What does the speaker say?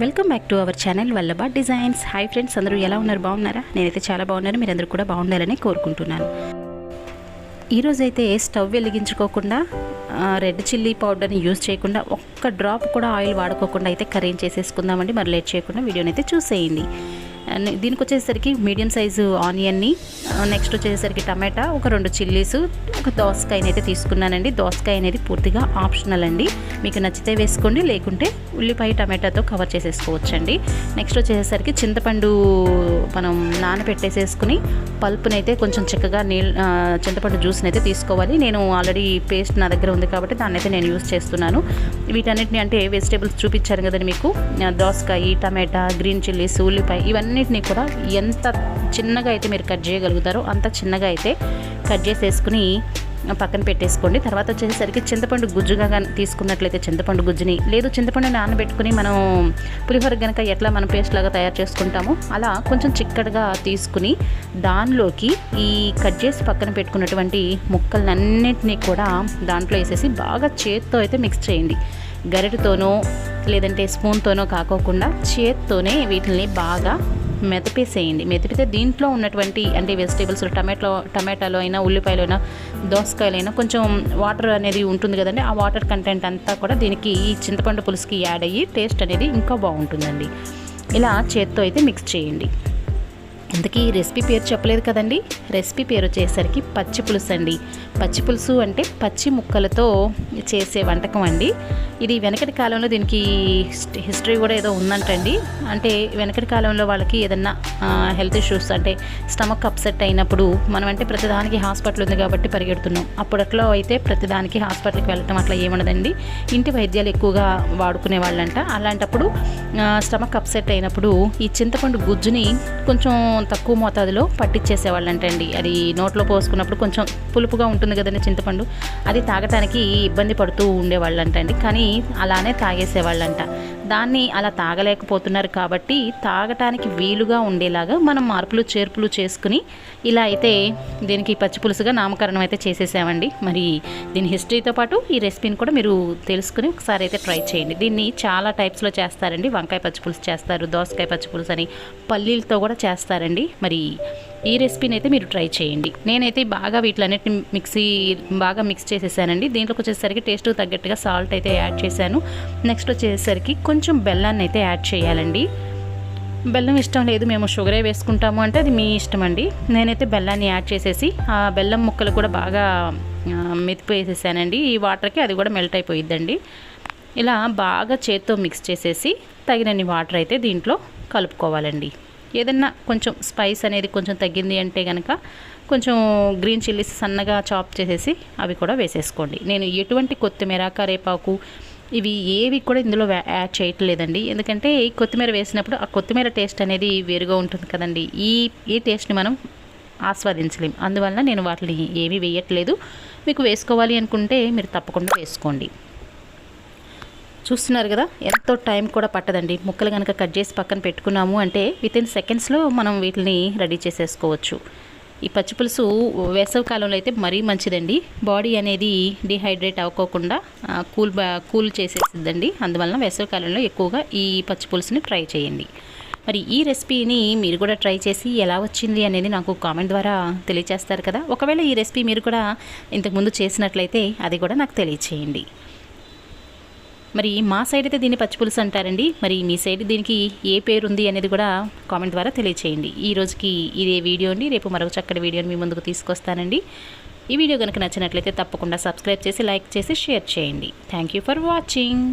Welcome back to our channel Vallabha designs. Hi friends అందరూ ఎలా ఉన్నారు? బాగున్నారా? నేనైతే చాలా బాగున్నాను. మీరందరూ కూడా బాగుండాలని కోరుకుంటున్నాను. ఈరోజైతే స్టవ్ వెలిగించుకోకుండా రెడ్ చిల్లీ పౌడర్ని యూజ్ చేయకుండా ఒక్క డ్రాప్ కూడా ఆయిల్ వాడుకోకుండా అయితే కర్రీ చేసేసుకుందామండి. మరి లేట్ చేయకుండా వీడియోని అయితే చూసేయండి. దీనికి వచ్చేసరికి మీడియం సైజు ఆనియన్ని నెక్స్ట్ వచ్చేసరికి టమాటా ఒక రెండు చిల్లీస్ ఒక దోసకాయని అయితే తీసుకున్నానండి. దోసకాయ అనేది పూర్తిగా ఆప్షనల్ అండి. మీకు నచ్చితే వేసుకోండి లేకుంటే ఉల్లిపాయ టమాటాతో కవర్ చేసేసుకోవచ్చండి. నెక్స్ట్ వచ్చేసరికి చింతపండు మనం నానబెట్టేసేసుకుని పల్పుని అయితే కొంచెం చిక్కగా నీళ్ళు చింతపండు జ్యూస్ని అయితే తీసుకోవాలి. నేను ఆల్రెడీ పేస్ట్ నా దగ్గర ఉంది కాబట్టి దాన్ని అయితే నేను యూస్ చేస్తున్నాను. వీటన్నిటిని అంటే వెజిటేబుల్స్ చూపించాను కదండి మీకు. దోసకాయ టమాటా గ్రీన్ చిల్లీస్ ఉల్లిపాయ ఇవన్నీ అన్నిటినీ కూడా ఎంత చిన్నగా అయితే మీరు కట్ చేయగలుగుతారో అంత చిన్నగా అయితే కట్ చేసేసుకుని పక్కన పెట్టేసుకోండి. తర్వాత వచ్చేసరికి చింతపండు గుజ్జుగా తీసుకున్నట్లయితే చింతపండు గుజ్జుని లేదు చింతపండు నానబెట్టుకుని మనం పులిహోర కనుక ఎట్లా మనం పేస్ట్ లాగా తయారు చేసుకుంటామో అలా కొంచెం చిక్కడగా తీసుకుని దానిలోకి ఈ కట్ చేసి పక్కన పెట్టుకున్నటువంటి ముక్కలన్నింటినీ కూడా దాంట్లో వేసేసి బాగా చేత్తో అయితే మిక్స్ చేయండి. గరిటతోనో లేదంటే స్పూన్తోనో కాకోకుండా చేత్తోనే వీటిని బాగా మెదపేసేయండి మెదిపితే దీంట్లో ఉన్నటువంటి అంటే వెజిటేబుల్స్ టమాటో టమాటాలో అయినా ఉల్లిపాయలు అయినా దోసకాయలు అయినా కొంచెం వాటర్ అనేది ఉంటుంది కదండి. ఆ వాటర్ కంటెంట్ అంతా కూడా దీనికి ఈ చింతపండు పులుసుకి యాడ్ అయ్యి టేస్ట్ అనేది ఇంకా బాగుంటుందండి. ఇలా చేత్తో అయితే మిక్స్ చేయండి. ఇంతకీ ఈ రెసిపీ పేరు చెప్పలేదు కదండి. రెసిపీ పేరు వచ్చేసరికి పచ్చి పులుసు అండి పచ్చి పులుసు అంటే పచ్చి ముక్కలతో చేసే వంటకం అండి. ఇది వెనకటి కాలంలో దీనికి హిస్టరీ కూడా ఏదో ఉందంటండి. అంటే వెనకటి కాలంలో వాళ్ళకి ఏదన్నా హెల్త్ ఇష్యూస్ అంటే స్టమక్ అప్సెట్ అయినప్పుడు మనం అంటే ప్రతిదానికి హాస్పిటల్ ఉంది కాబట్టి పరిగెడుతున్నాం. అప్పుడట్లో అయితే ప్రతిదానికి హాస్పిటల్కి వెళ్ళటం అట్లా ఏముండదండి. ఇంటి వైద్యాలు ఎక్కువగా వాడుకునే వాళ్ళంట. అలాంటప్పుడు స్టమక్ అప్సెట్ అయినప్పుడు ఈ చింతపండు గుజ్జుని కొంచెం తక్కువ మోతాదులో పట్టించేసేవాళ్ళంటండి అది నోట్లో పోసుకున్నప్పుడు కొంచెం పులుపుగా ఉంటుంది కదండి చింతపండు. అది తాగటానికి ఇబ్బంది పడుతూ ఉండేవాళ్ళంటండి కానీ అలానే తాగేసేవాళ్ళంట. దాన్ని అలా తాగలేకపోతున్నారు కాబట్టి తాగటానికి వీలుగా ఉండేలాగా మనం మార్పులు చేర్పులు చేసుకుని ఇలా అయితే దీనికి పచ్చి పులుసుగా నామకరణం అయితే చేసేసామండి. మరి దీని హిస్టరీతో పాటు ఈ రెసిపీని కూడా మీరు తెలుసుకుని ఒకసారి అయితే ట్రై చేయండి. దీన్ని చాలా టైప్స్లో చేస్తారండి. వంకాయ పచ్చి పులుసు చేస్తారు దోసకాయ పచ్చి పులుసు అని పల్లీలతో కూడా చేస్తారండి. మరి ఈ రెసిపీని అయితే మీరు ట్రై చేయండి. నేనైతే బాగా వీటిలన్నిటిని మిక్సీ బాగా మిక్స్ చేసేసానండి. దీంట్లోకి వచ్చేసరికి టేస్ట్ తగ్గట్టుగా సాల్ట్ అయితే యాడ్ చేశాను. నెక్స్ట్ వచ్చేసరికి కొంచెం బెల్లాన్ని అయితే యాడ్ చేయాలండి. బెల్లం ఇష్టం లేదు మేము షుగరే వేసుకుంటాము అంటే అది మీ ఇష్టం అండి. నేనైతే బెల్లాన్ని యాడ్ చేసేసి ఆ బెల్లం ముక్కలు కూడా బాగా ఆ, మెతిపోసేసానండి ఈ వాటర్కి అది కూడా మెల్ట్ అయిపోయిద్దండి. ఇలా బాగా చేత్తో మిక్స్ చేసేసి తగినన్ని వాటర్ అయితే దీంట్లో కలుపుకోవాలండి. ఏదన్నా కొంచెం స్పైస్ అనేది కొంచెం తగ్గింది అంటే కనుక కొంచెం గ్రీన్ చిల్లీస్ సన్నగా చాప్ చేసేసి అవి కూడా వేసేసుకోండి. నేను ఎటువంటి కొత్తిమీర కరేపాకు ఇవి ఏవి కూడా ఇందులో యాడ్ చేయట్లేదండి. ఎందుకంటే ఈ కొత్తిమీర వేసినప్పుడు ఆ కొత్తిమీర టేస్ట్ అనేది వేరుగా ఉంటుంది కదండి. ఈ ఈ టేస్ట్ని మనం ఆస్వాదించలేం. అందువల్ల నేను వాటిని ఏమీ వేయట్లేదు. మీకు వేసుకోవాలి అనుకుంటే మీరు తప్పకుండా వేసుకోండి. చూస్తున్నారు కదా ఎంతో టైం కూడా పట్టదండి. ముక్కలు కనుక కట్ చేసి పక్కన పెట్టుకున్నాము అంటే విత్ ఇన్ సెకండ్స్లో మనం వీటిని రెడీ చేసేసుకోవచ్చు. ఈ పచ్చి పులుసు వేసవి కాలంలో అయితే మరీ మంచిదండి. బాడీ అనేది డిహైడ్రేట్ అవ్వకోకుండా కూల్ బా కూల్ చేసేసిద్దండి. అందువలన వేసవి కాలంలో ఎక్కువగా ఈ పచ్చి పులుసుని ట్రై చేయండి. మరి ఈ రెసిపీని మీరు కూడా ట్రై చేసి ఎలా వచ్చింది అనేది నాకు కామెంట్ ద్వారా తెలియచేస్తారు కదా. ఒకవేళ ఈ రెసిపీ మీరు కూడా ఇంతకుముందు చేసినట్లయితే అది కూడా నాకు తెలియచేయండి. మరి మా సైడ్ అయితే దీన్ని పచ్చిపులుసు అంటారండి. మరి మీ సైడ్ దీనికి ఏ పేరు ఉంది అనేది కూడా కామెంట్ ద్వారా తెలియచేయండి. ఈ రోజుకి ఇదే వీడియో అండి. రేపు మరొక చక్కటి వీడియోని మీ ముందుకు తీసుకొస్తానండి. ఈ వీడియో కనుక నచ్చినట్లయితే తప్పకుండా సబ్స్క్రైబ్ చేసి లైక్ చేసి షేర్ చేయండి. Thank you for watching